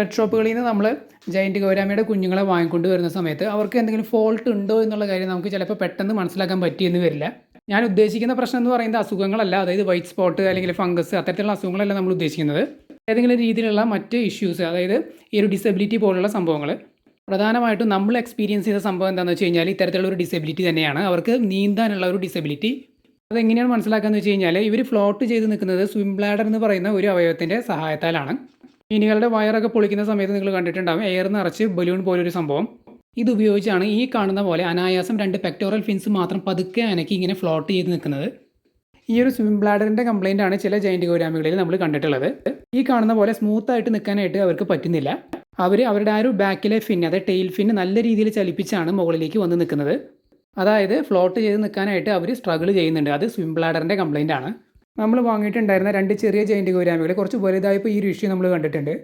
Pet ഷോപ്പുകളിൽ നിന്ന് നമ്മൾ giant ഗൗരാമയുടെ കുഞ്ഞുങ്ങളെ വാങ്ങിക്കൊണ്ട് വരുന്ന സമയത്ത് അവർക്ക് എന്തെങ്കിലും ഫോൾട്ട് ഉണ്ടോ എന്നുള്ള കാര്യം നമുക്ക് ചിലപ്പോൾ പെട്ടെന്ന് മനസ്സിലാക്കാൻ പറ്റിയെന്ന് വരില്ല. ഞാൻ ഉദ്ദേശിക്കുന്ന പ്രശ്നം എന്ന് പറയുന്നത് അസുഖങ്ങളല്ല അതായത് വൈറ്റ് സ്പോട്ട് അല്ലെങ്കിൽ ഫംഗസ് അത്തരത്തിലുള്ള അസുഖങ്ങളല്ല നമ്മൾ ഉദ്ദേശിക്കുന്നത്. ഏതെങ്കിലും രീതിയിലുള്ള മറ്റ് ഇഷ്യൂസ് അതായത് ഈ ഒരു ഡിസബിലിറ്റി പോലുള്ള സംഭവങ്ങൾ പ്രധാനമായിട്ടും നമ്മൾ എക്സ്പീരിയൻസ് ചെയ്ത സംഭവം എന്താണെന്ന് വെച്ച് കഴിഞ്ഞാൽ ഇത്തരത്തിലുള്ള ഒരു ഡിസബിലിറ്റി തന്നെയാണ്. അവർക്ക് നീന്താനുള്ള ഒരു ഡിസബിലിറ്റി അതെങ്ങനെയാണ് മനസ്സിലാക്കുക എന്ന് വെച്ച് കഴിഞ്ഞാൽ ഇവർ ഫ്ലോട്ട് ചെയ്ത് നിൽക്കുന്നത് സ്വിം ബ്ലാഡർ എന്ന് പറയുന്ന ഒരു അവയവത്തിന്റെ സഹായത്താലാണ്. മീനുകളുടെ വയറൊക്കെ പൊളിക്കുന്ന സമയത്ത് നിങ്ങൾ കണ്ടിട്ടുണ്ടാവും. എയർ നിറച്ച് ബലൂൺ പോലൊരു സംഭവം. ഇത് ഉപയോഗിച്ചാണ് ഈ കാണുന്ന പോലെ അനായാസം രണ്ട് പെക്ടോറൽ ഫിൻസ് മാത്രം പതുക്കെ അനക്കി ഇങ്ങനെ ഫ്ലോട്ട് ചെയ്ത് നിൽക്കുന്നത്. ഈ ഒരു സ്വിം ബ്ലാഡറിന്റെ കംപ്ലൈന്റ് ആണ് ചില ജൈന്റ് ഗൗരാമികളിൽ നമ്മൾ കണ്ടിട്ടുള്ളത്. ഈ കാണുന്ന പോലെ സ്മൂത്ത് ആയിട്ട് നിൽക്കാനായിട്ട് അവർക്ക് പറ്റുന്നില്ല. അവർ അവരുടെ ആ ഒരു ബാക്കിലെ ഫിൻ അതായത് ടെയിൽ ഫിൻ നല്ല രീതിയിൽ ചലിപ്പിച്ചാണ് മുകളിലേക്ക് വന്ന് നിൽക്കുന്നത്. അതായത് ഫ്ലോട്ട് ചെയ്ത് നിൽക്കാനായിട്ട് അവർ സ്ട്രഗിൾ ചെയ്യുന്നുണ്ട്. അത് സ്വിം ബ്ലാഡറിന്റെ കംപ്ലൈന്റ് ആണ്. നമ്മൾ വാങ്ങിയിട്ടുണ്ടായിരുന്ന രണ്ട് ചെറിയ ജയിന്റ് ഗൗരാമികൾ കുറച്ച് വലുതായപ്പോൾ ഈ ഒരു ഇഷ്യൂ നമ്മൾ കണ്ടിട്ടുണ്ട്.